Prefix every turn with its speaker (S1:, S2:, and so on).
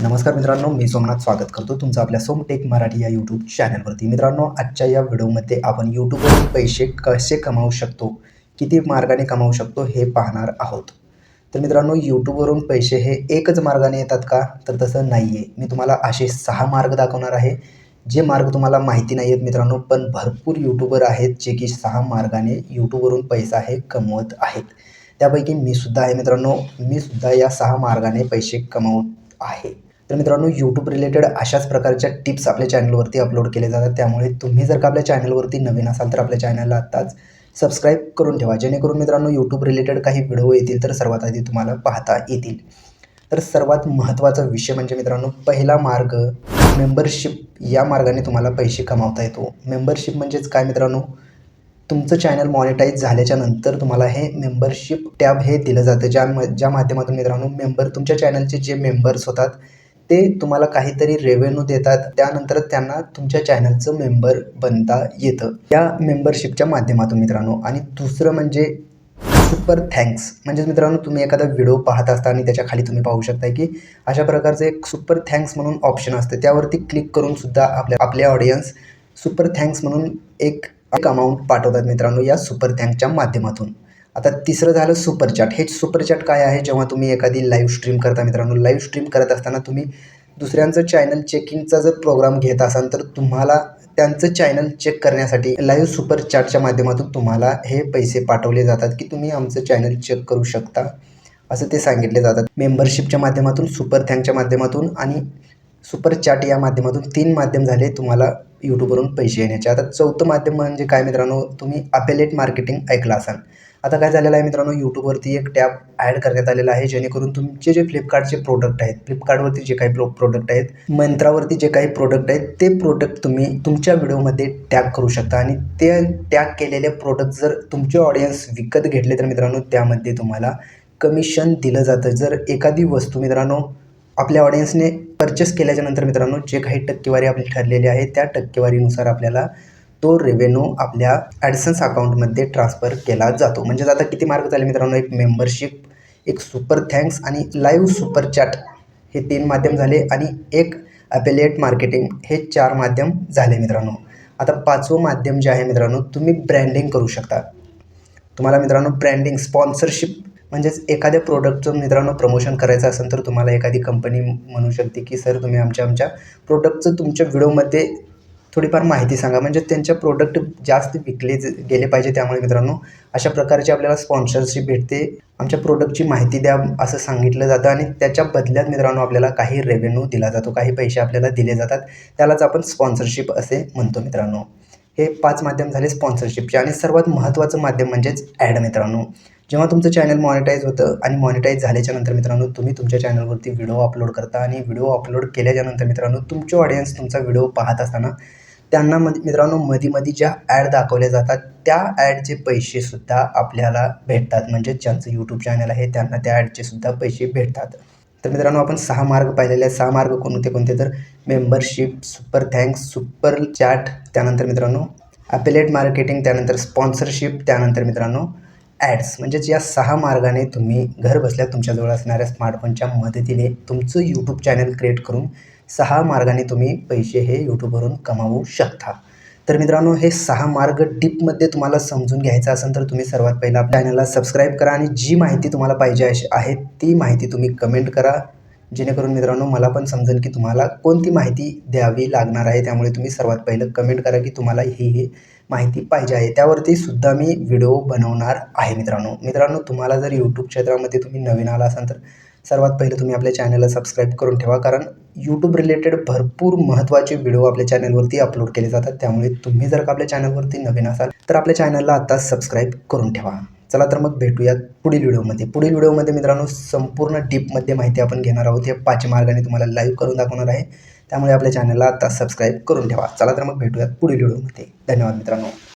S1: नमस्कार मित्रांनो मी सोमनाथ स्वागत करतो तुमचं आपल्या सोमटेक मराठी या यूट्यूब चॅनलवरती मित्रांनो आजच्या या व्हिडिओमध्ये आपण यूट्यूबवरून पैसे कसे कमावू शकतो किती मार्गाने कमावू शकतो हे पाहणार आहोत. तर मित्रांनो यूट्यूबवरून पैसे हे एकच मार्गाने येतात का? तर तसं नाही आहे मी तुम्हाला असे सहा मार्ग दाखवणार आहे. जे मार्ग तुम्हाला माहिती नाही आहेत मित्रांनो पण भरपूर यूट्यूबर आहेत जे की सहा मार्गाने यूट्यूबवरून पैसा हे कमवत आहेत. त्यापैकी मी सुद्धा आहे मित्रांनो. मी सुद्धा या सहा मार्गाने पैसे कमवत आहे. तर मित्रांनो यूट्यूब रिलेटेड अशाच प्रकारच्या टिप्स आपल्या चॅनलवरती अपलोड केले जातात. त्यामुळे तुम्ही जर का आपल्या चॅनलवरती नवीन असाल तर आपल्या चॅनलला आत्ताच सबस्क्राईब करून ठेवा. जेणेकरून मित्रांनो यूट्यूब रिलेटेड काही व्हिडिओ येतील तर सर्वात आधी तुम्हाला पाहता येतील. तर सर्वात महत्त्वाचा विषय म्हणजे मित्रांनो पहिला मार्ग मेंबरशिप या मार्गाने तुम्हाला पैसे कमावता येतो. मेंबरशिप म्हणजेच काय मित्रांनो? तुमचं चॅनल मॉनिटाईज झाल्याच्यानंतर तुम्हाला हे मेंबरशिप टॅब हे दिलं जातं. ज्या ज्या माध्यमातून मित्रांनो मेंबर तुमच्या चॅनलचे जे मेंबर्स होतात ते तुम्हाला काहीतरी रेव्हेन्यू देतात. त्यानंतर त्यांना तुमच्या चॅनलचं मेंबर बनता येतं. या मेंबरशिपच्या माध्यमातून मित्रांनो. आणि दुसरं म्हणजे सुपर थँक्स म्हणजेच मित्रांनो तुम्ही एखादा व्हिडिओ पाहत असता आणि त्याच्याखाली तुम्ही पाहू शकता की अशा प्रकारचं एक सुपर थँक्स म्हणून ऑप्शन असतं. त्यावरती क्लिक करून सुद्धा आपल्या आपले ऑडियन्स सुपर थँक्स म्हणून एक एक अमाऊंट पाठवतात मित्रांनो या सुपर थँक्सच्या माध्यमातून. आता तिसरं झालं सुपरचॅट हे सुपरचॅट काय आहे? जेव्हा तुम्ही एखादी लाईव्ह स्ट्रीम करता मित्रांनो लाईव्ह स्ट्रीम करत असताना तुम्ही दुसऱ्यांचं चॅनल चेकिंगचा जर प्रोग्राम घेत असाल तर तुम्हाला त्यांचं चॅनल चेक करण्यासाठी लाईव्ह सुपर चॅटच्या माध्यमातून तुम्हाला हे पैसे पाठवले जातात की तुम्ही आमचं चॅनल चेक करू शकता. असं ते सांगितले जातात. मेंबरशिपच्या माध्यमातून सुपर थँकच्या माध्यमातून आणि सुपर चॅट या माध्यमातून तीन माध्यम झाले तुम्हाला यूट्यूबवरून पैसे येण्याचे. आता चौथं माध्यम म्हणजे काय मित्रांनो? तुम्ही अपेलेट मार्केटिंग ऐकलं असाल. आता काय झालेलं आहे मित्रांनो यूट्यूबवरती एक टॅब ॲड करण्यात आलेला आहे जेणेकरून तुमचे जे फ्लिपकार्टचे प्रोडक्ट आहेत फ्लिपकार्टवरती जे काही प्रो प्रोडक्ट आहेत मंत्रावरती जे काही प्रोडक्ट आहेत ते प्रोडक्ट तुम्ही तुमच्या व्हिडिओमध्ये टॅग करू शकता. आणि ते टॅग केलेले प्रोडक्ट जर तुमचे ऑडियन्स विकत घेतले तर मित्रांनो त्यामध्ये तुम्हाला कमिशन दिलं जातं. जर एखादी वस्तू मित्रांनो आपल्या ऑडियन्सने परचेस केल्याच्यानंतर मित्रांनो जे काही टक्केवारी आपली ठरलेली आहे त्या टक्केवारीनुसार आपल्याला तो रेव्हेन्यू आपल्या ॲडसन्स अकाउंटमध्ये ट्रान्सफर केला जातो. म्हणजेच आता किती मार्क झाले मित्रांनो? एक मेंबरशिप एक सुपर थँक्स आणि लाईव्ह सुपर चॅट हे तीन माध्यम झाले आणि एक अपेलिएट मार्केटिंग हे चार माध्यम झाले मित्रांनो. आता पाचवं माध्यम जे आहे मित्रांनो तुम्ही ब्रँडिंग करू शकता. तुम्हाला मित्रांनो ब्रँडिंग स्पॉन्सरशिप म्हणजेच एखाद्या प्रोडक्टचं मित्रांनो प्रमोशन करायचं असेल तर तुम्हाला एखादी कंपनी म्हणू शकते की सर तुम्ही आमच्या आमच्या प्रोडक्टचं तुमच्या व्हिडिओमध्ये थोडीफार माहिती सांगा. म्हणजे त्यांच्या प्रोडक्ट जास्त विकले ज- गेले पाहिजे त्यामुळे मित्रांनो. अशा प्रकारची आपल्याला स्पॉन्सरशिप भेटते. आमच्या प्रोडक्टची माहिती द्या असं सांगितलं जातं आणि त्याच्या बदल्यात मित्रांनो आपल्याला काही रेव्हेन्यू दिला जातो. काही पैसे आपल्याला दिले जातात. त्यालाच आपण स्पॉन्सरशिप असे म्हणतो मित्रांनो. हे पाच माध्यम झाले स्पॉन्सरशिपचे आणि सर्वात महत्त्वाचं माध्यम म्हणजेच ॲड मित्रांनो. जेव्हा तुमचं चॅनल मॉनिटाईज होतं आणि मॉनिटाईज झाल्याच्यानंतर मित्रांनो तुम्ही तुमच्या चॅनलवरती व्हिडिओ अपलोड करता आणि व्हिडिओ अपलोड केल्याच्यानंतर मित्रांनो तुमचे ऑडियन्स तुमचा व्हिडिओ पाहत असताना त्यांना मध मित्रांनो मध्ये मध्ये ज्या ॲड दाखवल्या जातात त्या ॲडचे पैसेसुद्धा आपल्याला भेटतात. म्हणजे ज्यांचं यूट्यूब चॅनल आहे त्यांना त्या ॲडचेसुद्धा पैसे भेटतात. तर मित्रांनो आपण सहा मार्ग पाहिलेले आहेत. सहा मार्ग कोणते कोणते? तर membership super thanks super chat त्यानंतर मित्रांनो ॲपिलेट मार्केटिंग त्यानंतर स्पॉन्सरशिप त्यानंतर मित्रांनो ॲड्स म्हणजेच या सहा मार्गाने तुम्ही घर बसल्या तुमच्याजवळ असणाऱ्या स्मार्टफोनच्या मदतीने तुमचं यूट्यूब चॅनल क्रिएट करून सहा मार्गाने तुम्ही पैसे हे यूट्यूबवरून कमावू शकता. तर मित्रांनो हे सहा मार्ग डीपमध्ये तुम्हाला समजून घ्यायचं असेल तर तुम्ही सर्वात पहिला आपल्या चॅनलला सबस्क्राईब करा आणि जी माहिती तुम्हाला पाहिजे अशी आहे ती माहिती तुम्ही कमेंट करा. जेणेकरून मित्रांनो मला पण समजेल की तुम्हाला कोणती माहिती द्यावी लागणार आहे त्यामुळे तुम्ही सर्वात पहिलं कमेंट करा की तुम्हाला ही ही माहिती पाहिजे आहे. त्यावरती सुद्धा मी व्हिडिओ बनवणार आहे मित्रांनो. मित्रांनो तुम्हाला जर यूट्यूब क्षेत्रामध्ये तुम्ही नवीन आला असाल तर सर्वात पहिलं तुम्ही आपल्या चॅनलला सबस्क्राईब करून ठेवा. कारण यूट्यूब रिलेटेड भरपूर महत्त्वाचे व्हिडिओ आपल्या चॅनलवरती अपलोड केले जातात. त्यामुळे तुम्ही जर का आपल्या चॅनलवरती नवीन असाल तर आपल्या चॅनलला आता सबस्क्राईब करून ठेवा. चला तर मग भेटूयात पुढील व्हिडिओमध्ये पुढील व्हिडिओमध्ये मित्रांनो संपूर्ण डीपमध्ये माहिती आपण घेणार आहोत. हे पाच मार्गाने तुम्हाला लाईव्ह करून दाखवणार आहे. त्यामुळे आपल्या चॅनलला आता सबस्क्राईब करून ठेवा. चला तर मग भेटूयात पुढील व्हिडिओमध्ये धन्यवाद मित्रांनो.